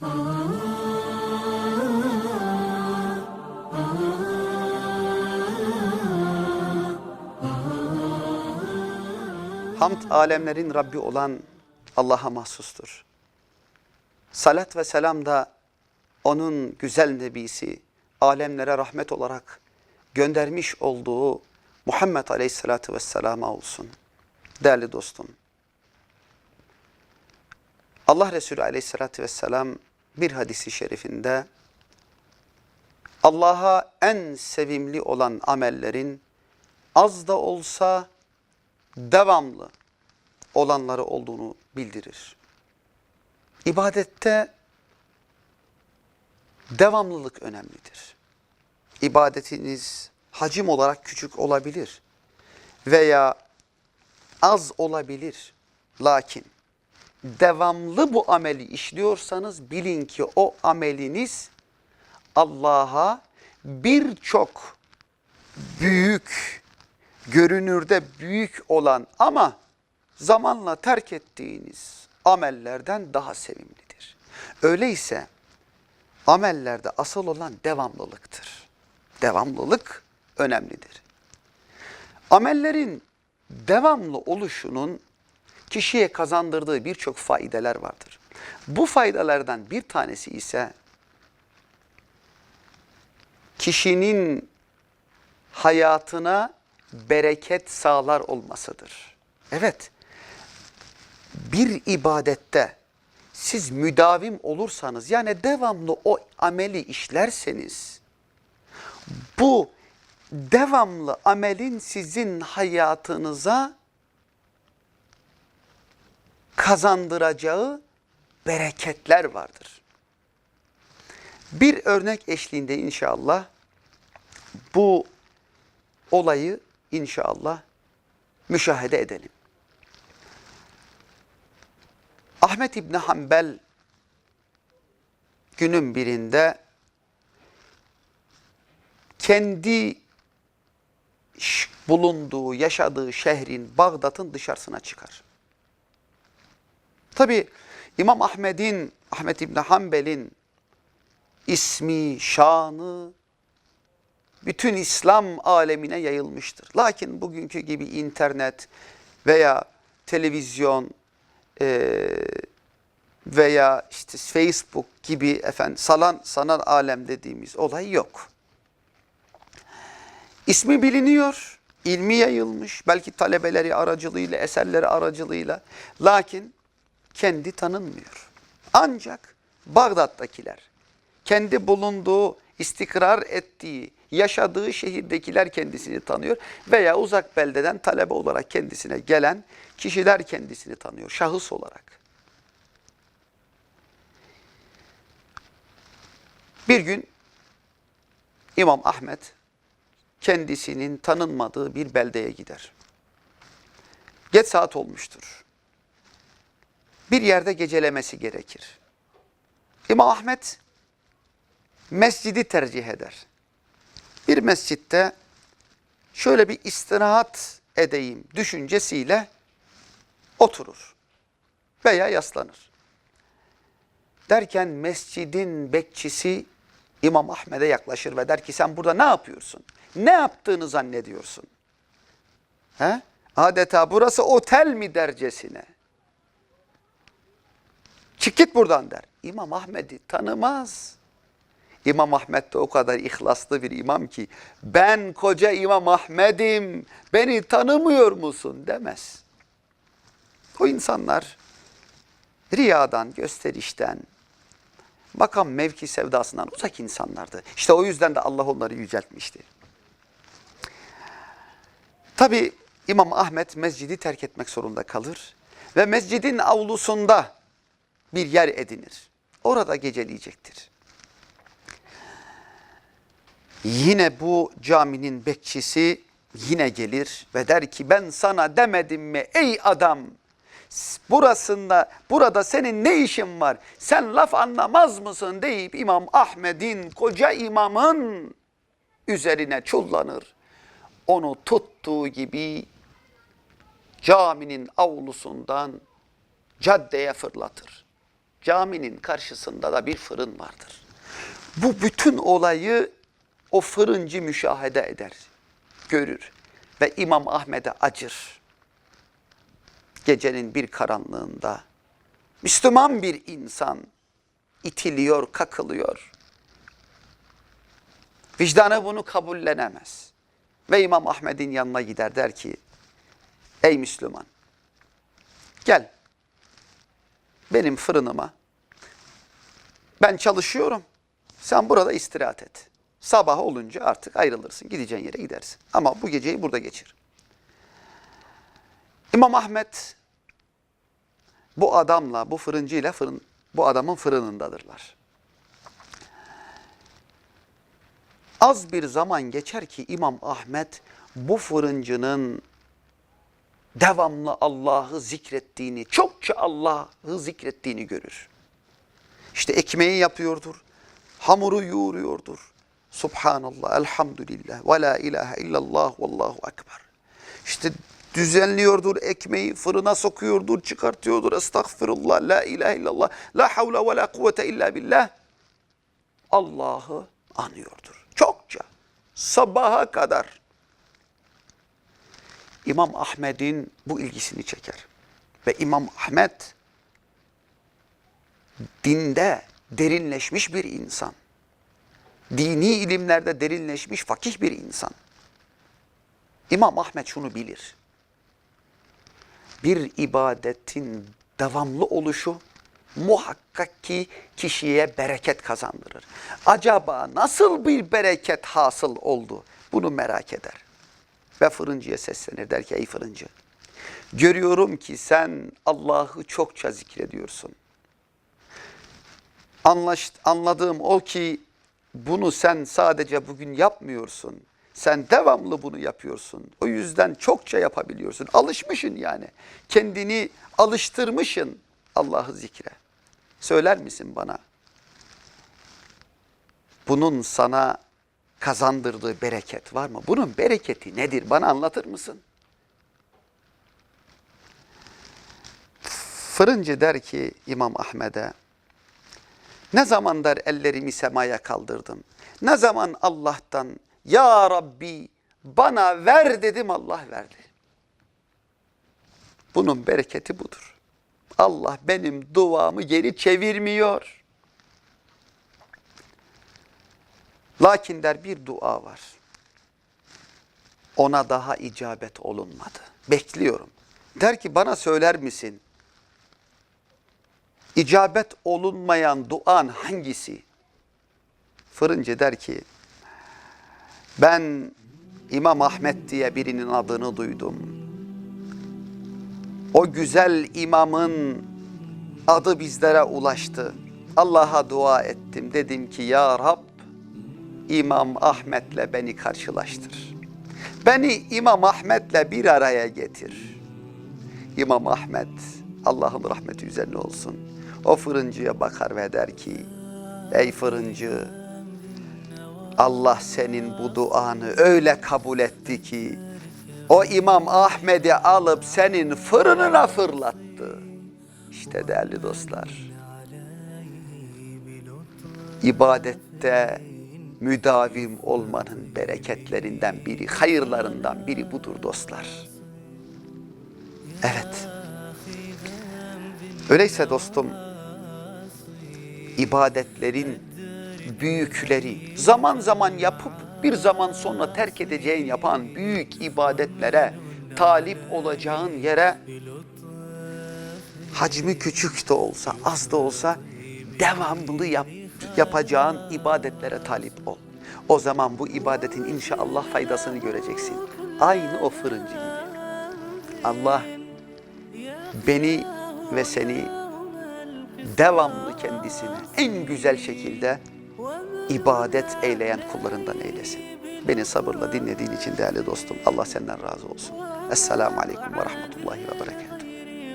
Hamd alemlerin Rabbi olan Allah'a mahsustur. Salat ve selam da onun güzel nebisi, alemlere rahmet olarak göndermiş olduğu Muhammed Aleyhisselatü Vesselam'a olsun. Değerli dostum, Allah Resulü Aleyhisselatü Vesselam bir hadisi şerifinde Allah'a en sevimli olan amellerin az da olsa devamlı olanları olduğunu bildirir. İbadette devamlılık önemlidir. İbadetiniz hacim olarak küçük olabilir veya az olabilir. Lakin devamlı bu ameli işliyorsanız bilin ki o ameliniz Allah'a birçok büyük, görünürde büyük olan ama zamanla terk ettiğiniz amellerden daha sevimlidir. Öyleyse amellerde asıl olan devamlılıktır. Devamlılık önemlidir. Amellerin devamlı oluşunun kişiye kazandırdığı birçok faydeler vardır. Bu faydalardan bir tanesi ise kişinin hayatına bereket sağlar olmasıdır. Evet, bir ibadette siz müdavim olursanız yani devamlı o ameli işlerseniz bu devamlı amelin sizin hayatınıza kazandıracağı bereketler vardır. Bir örnek eşliğinde inşallah bu olayı inşallah müşahede edelim. Ahmet İbni Hanbel günün birinde kendi bulunduğu, yaşadığı şehrin, Bağdat'ın dışarısına çıkar. Tabi İmam Ahmet'in, Ahmet İbni Hanbel'in ismi, şanı bütün İslam alemine yayılmıştır. Lakin bugünkü gibi internet veya televizyon e, veya işte Facebook gibi efendim salan sanal alem dediğimiz olay yok. İsmi biliniyor, ilmi yayılmış, belki talebeleri aracılığıyla, eserleri aracılığıyla. Lakin kendi tanınmıyor. Ancak Bağdat'takiler, kendi bulunduğu, istikrar ettiği, yaşadığı şehirdekiler kendisini tanıyor veya uzak beldeden talebe olarak kendisine gelen kişiler kendisini tanıyor şahıs olarak. Bir gün İmam Ahmet kendisinin tanınmadığı bir beldeye gider. Geç saat olmuştur. Bir yerde gecelemesi gerekir. İmam Ahmet mescidi tercih eder. Bir mescitte şöyle bir istirahat edeyim düşüncesiyle oturur veya yaslanır. Derken mescidin bekçisi İmam Ahmet'e yaklaşır ve der ki sen burada ne yapıyorsun? Ne yaptığını zannediyorsun? He? Adeta burası otel mi dercesine? Çık git buradan der. İmam Ahmet'i tanımaz. İmam Ahmet de o kadar ihlaslı bir imam ki ben koca İmam Ahmet'im beni tanımıyor musun demez. O insanlar riyadan, gösterişten, makam mevki sevdasından uzak insanlardı. İşte o yüzden de Allah onları yüceltmişti. Tabi İmam Ahmet mescidi terk etmek zorunda kalır ve mescidin avlusunda bir yer edinir. Orada geceleyecektir. Yine bu caminin bekçisi yine gelir ve der ki ben sana demedim mi ey adam burasında burada senin ne işin var sen laf anlamaz mısın deyip İmam Ahmet'in koca imamın üzerine çullanır. Onu tuttuğu gibi caminin avlusundan caddeye fırlatır. Caminin karşısında da bir fırın vardır. Bu bütün olayı o fırıncı müşahede eder, görür ve İmam Ahmet'e acır. Gecenin bir karanlığında Müslüman bir insan itiliyor, kakılıyor. Vicdanı bunu kabullenemez. Ve İmam Ahmet'in yanına gider der ki, ey Müslüman, gel benim fırınıma, ben çalışıyorum, sen burada istirahat et. Sabah olunca artık ayrılırsın, gideceğin yere gidersin. Ama bu geceyi burada geçir. İmam Ahmet bu adamla, bu fırıncıyla fırın, bu adamın fırınındadırlar. Az bir zaman geçer ki İmam Ahmet bu fırıncının devamlı Allah'ı zikrettiğini, çokça Allah'ı zikrettiğini görür. İşte ekmeği yapıyordur, hamuru yoğuruyordur. Subhanallah, elhamdülillah, ve la ilahe illallah, vallahu ekber. İşte düzenliyordur ekmeği, fırına sokuyordur, çıkartıyordur. Estağfirullah, la ilahe illallah, la havle ve la kuvvete illa billah. Allah'ı anıyordur. Çokça. Sabaha kadar. İmam Ahmet'in bu ilgisini çeker. Ve İmam Ahmet dinde derinleşmiş bir insan. Dini ilimlerde derinleşmiş fakih bir insan. İmam Ahmet şunu bilir. Bir ibadetin devamlı oluşu muhakkak ki kişiye bereket kazandırır. Acaba nasıl bir bereket hasıl oldu? Bunu merak eder. Ve fırıncıya seslenir der ki ey fırıncı görüyorum ki sen Allah'ı çokça zikrediyorsun. Anlaş, anladığım o ki bunu sen sadece bugün yapmıyorsun. Sen devamlı bunu yapıyorsun. O yüzden çokça yapabiliyorsun. Alışmışsın yani. Kendini alıştırmışsın Allah'ı zikre. Söyler misin bana? Bunun sana kazandırdığı bereket var mı? Bunun bereketi nedir? Bana anlatır mısın? Fırıncı der ki İmam Ahmet'e, ne zaman der ellerimi semaya kaldırdım. Ne zaman Allah'tan ya Rabbi bana ver dedim Allah verdi. Bunun bereketi budur. Allah benim duamı geri çevirmiyor. Lakin der bir dua var. Ona daha icabet olunmadı. Bekliyorum. Der ki bana söyler misin? İcabet olunmayan duan hangisi? Fırıncı der ki ben İmam Ahmet diye birinin adını duydum. O güzel imamın adı bizlere ulaştı. Allah'a dua ettim. Dedim ki ya Rab İmam Ahmet'le beni karşılaştır. Beni İmam Ahmet'le bir araya getir. İmam Ahmet Allah'ın rahmeti üzerine olsun. O fırıncıya bakar ve der ki ey fırıncı Allah senin bu duanı öyle kabul etti ki o İmam Ahmet'i alıp senin fırınına fırlattı. İşte değerli dostlar. ibadette müdavim olmanın bereketlerinden biri, hayırlarından biri budur dostlar. Evet. Öyleyse dostum, ibadetlerin büyükleri zaman zaman yapıp bir zaman sonra terk edeceğin yapan büyük ibadetlere talip olacağın yere hacmi küçük de olsa az da olsa devamlı yap, yapacağın ibadetlere talip ol. O zaman bu ibadetin inşallah faydasını göreceksin. Aynı o fırıncı gibi. Allah beni ve seni devamlı kendisine en güzel şekilde ibadet eyleyen kullarından eylesin. Beni sabırla dinlediğin için değerli dostum Allah senden razı olsun. Esselamu Aleyküm ve Rahmetullahi ve Berekatuhu.